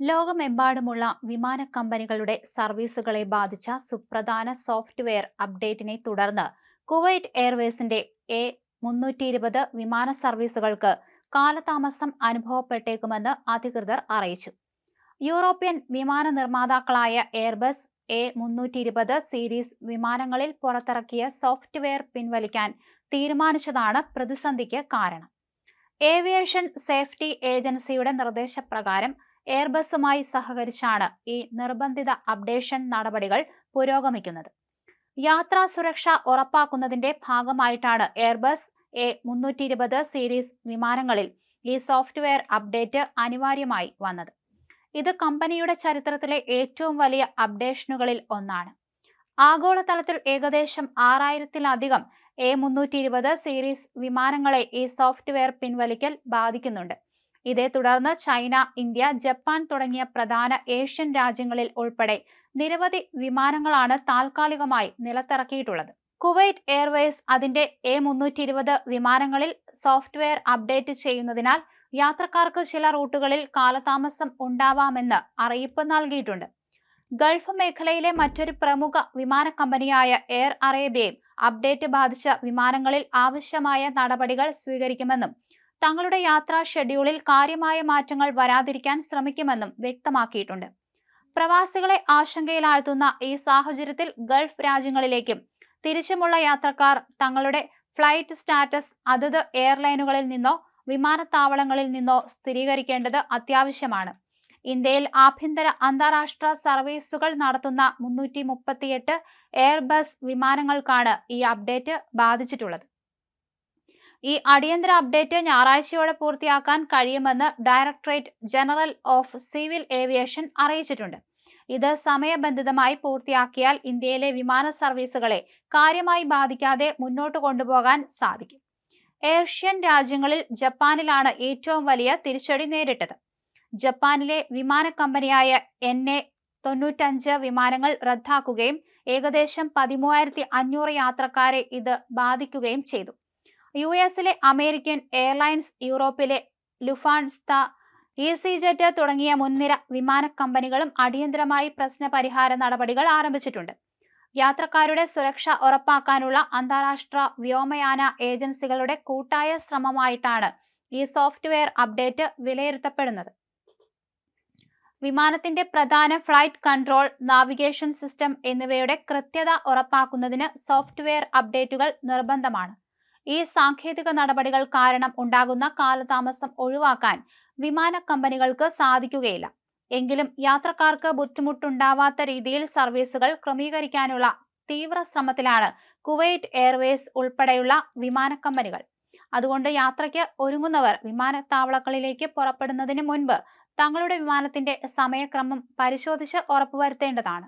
ലോകമെമ്പാടുമുള്ള വിമാന കമ്പനികളുടെ സർവീസുകളെ ബാധിച്ച സുപ്രധാന സോഫ്റ്റ്വെയർ അപ്ഡേറ്റിനെ തുടർന്ന് കുവൈറ്റ് എയർവേസിന്റെ എ മുന്നൂറ്റി ഇരുപത് വിമാന സർവീസുകൾക്ക് കാലതാമസം അനുഭവപ്പെട്ടേക്കുമെന്ന് അധികൃതർ അറിയിച്ചു. യൂറോപ്യൻ വിമാന നിർമ്മാതാക്കളായ എയർബസ് എ മുന്നൂറ്റി ഇരുപത് സീരീസ് വിമാനങ്ങളിൽ പുറത്തിറക്കിയ സോഫ്റ്റ്വെയർ പിൻവലിക്കാൻ തീരുമാനിച്ചതാണ് പ്രതിസന്ധിക്ക് കാരണം. ഏവിയേഷൻ സേഫ്റ്റി ഏജൻസിയുടെ നിർദ്ദേശപ്രകാരം എയർബസുമായി സഹകരിച്ചാണ് ഈ നിർബന്ധിത അപ്ഡേഷൻ നടപടികൾ പുരോഗമിക്കുന്നത്. യാത്രാ സുരക്ഷ ഉറപ്പാക്കുന്നതിന്റെ ഭാഗമായിട്ടാണ് എയർബസ് എ മുന്നൂറ്റി ഇരുപത് സീരീസ് വിമാനങ്ങളിൽ ഈ സോഫ്റ്റ്വെയർ അപ്ഡേറ്റ് അനിവാര്യമായി വന്നത്. ഇത് കമ്പനിയുടെ ചരിത്രത്തിലെ ഏറ്റവും വലിയ അപ്ഡേഷനുകളിൽ ഒന്നാണ്. ആഗോളതലത്തിൽ ഏകദേശം ആറായിരത്തിലധികം എ മുന്നൂറ്റി ഇരുപത് സീരീസ് വിമാനങ്ങളെ ഈ സോഫ്റ്റ്വെയർ പിൻവലിക്കൽ ബാധിക്കുന്നുണ്ട്. ഇതേ തുടർന്ന് ചൈന ഇന്ത്യ ജപ്പാൻ തുടങ്ങിയ പ്രധാന ഏഷ്യൻ രാജ്യങ്ങളിൽ ഉൾപ്പെടെ നിരവധി വിമാനങ്ങളാണ് താൽക്കാലികമായി നിലത്തിറക്കിയിട്ടുള്ളത്. കുവൈറ്റ് എയർവേസ് അതിന്റെ എ മുന്നൂറ്റി ഇരുപത് വിമാനങ്ങളിൽ സോഫ്റ്റ്വെയർ അപ്ഡേറ്റ് ചെയ്യുന്നതിനാൽ യാത്രക്കാർക്ക് ചില റൂട്ടുകളിൽ കാലതാമസം ഉണ്ടാവാമെന്ന് അറിയിപ്പ് നൽകിയിട്ടുണ്ട്. ഗൾഫ് മേഖലയിലെ മറ്റൊരു പ്രമുഖ വിമാന കമ്പനിയായ എയർ അറേബ്യയും അപ്ഡേറ്റ് ബാധിച്ച വിമാനങ്ങളിൽ ആവശ്യമായ നടപടികൾ സ്വീകരിക്കുമെന്നും തങ്ങളുടെ യാത്രാ ഷെഡ്യൂളിൽ കാര്യമായ മാറ്റങ്ങൾ വരാതിരിക്കാൻ ശ്രമിക്കുമെന്നും വ്യക്തമാക്കിയിട്ടുണ്ട്. പ്രവാസികളെ ആശങ്കയിലാഴ്ത്തുന്ന ഈ സാഹചര്യത്തിൽ ഗൾഫ് രാജ്യങ്ങളിലേക്കും തിരിച്ചുമുള്ള യാത്രക്കാർ തങ്ങളുടെ ഫ്ലൈറ്റ് സ്റ്റാറ്റസ് അതത് എയർലൈനുകളിൽ നിന്നോ വിമാനത്താവളങ്ങളിൽ നിന്നോ സ്ഥിരീകരിക്കേണ്ടത് അത്യാവശ്യമാണ്. ഇന്ത്യയിൽ ആഭ്യന്തര അന്താരാഷ്ട്ര സർവീസുകൾ നടത്തുന്ന മുന്നൂറ്റി മുപ്പത്തിയെട്ട് എയർബസ് വിമാനങ്ങൾക്കാണ് ഈ അപ്ഡേറ്റ് ബാധിച്ചിട്ടുള്ളത്. ഈ അടിയന്തര അപ്ഡേറ്റ് ഞായറാഴ്ചയോടെ പൂർത്തിയാക്കാൻ കഴിയുമെന്ന് directorate general of civil aviation അറിയിച്ചിട്ടുണ്ട്. ഇത് സമയബന്ധിതമായി പൂർത്തിയാക്കിയാൽ ഇന്ത്യയിലെ വിമാന സർവീസുകളെ കാര്യമായി ബാധിക്കാതെ മുന്നോട്ട് കൊണ്ടുപോകാൻ സാധിക്കും. ഏഷ്യൻ രാജ്യങ്ങളിൽ ജപ്പാനിലാണ് ഏറ്റവും വലിയ തിരിച്ചടി നേരിട്ടത്. ജപ്പാനിലെ വിമാന കമ്പനിയായ എൻ എ തൊണ്ണൂറ്റഞ്ച് വിമാനങ്ങൾ റദ്ദാക്കുകയും ഏകദേശം പതിമൂവായിരത്തി അഞ്ഞൂറ് യാത്രക്കാരെ ഇത് ബാധിക്കുകയും ചെയ്തു. യു എസിലെ അമേരിക്കൻ എയർലൈൻസ് യൂറോപ്പിലെ ലുഫാൻസ്ത ഈസി ജെറ്റ് തുടങ്ങിയ മുൻനിര വിമാന കമ്പനികളും അടിയന്തരമായി പ്രശ്ന പരിഹാര നടപടികൾ ആരംഭിച്ചിട്ടുണ്ട്. യാത്രക്കാരുടെ സുരക്ഷ ഉറപ്പാക്കാനുള്ള അന്താരാഷ്ട്ര വ്യോമയാന ഏജൻസികളുടെ കൂട്ടായ ശ്രമമായിട്ടാണ് ഈ സോഫ്റ്റ്വെയർ അപ്ഡേറ്റ് വിലയിരുത്തപ്പെടുന്നത്. വിമാനത്തിന്റെ പ്രധാന ഫ്ലൈറ്റ് കൺട്രോൾ നാവിഗേഷൻ സിസ്റ്റം എന്നിവയുടെ കൃത്യത ഉറപ്പാക്കുന്നതിന് സോഫ്റ്റ്വെയർ അപ്ഡേറ്റുകൾ നിർബന്ധമാണ്. ഈ സാങ്കേതിക നടപടികൾ കാരണം ഉണ്ടാകുന്ന കാലതാമസം ഒഴിവാക്കാൻ വിമാന കമ്പനികൾക്ക് സാധിക്കുകയില്ല. എങ്കിലും യാത്രക്കാർക്ക് ബുദ്ധിമുട്ടുണ്ടാവാത്ത രീതിയിൽ സർവീസുകൾ ക്രമീകരിക്കാനുള്ള തീവ്ര ശ്രമത്തിലാണ് കുവൈറ്റ് എയർവേസ് ഉൾപ്പെടെയുള്ള വിമാന കമ്പനികൾ. അതുകൊണ്ട് യാത്രയ്ക്ക് ഒരുങ്ങുന്നവർ വിമാനത്താവളങ്ങളിലേക്ക് പുറപ്പെടുന്നതിന് മുൻപ് തങ്ങളുടെ വിമാനത്തിന്റെ സമയക്രമം പരിശോധിച്ച് ഉറപ്പുവരുത്തേണ്ടതാണ്.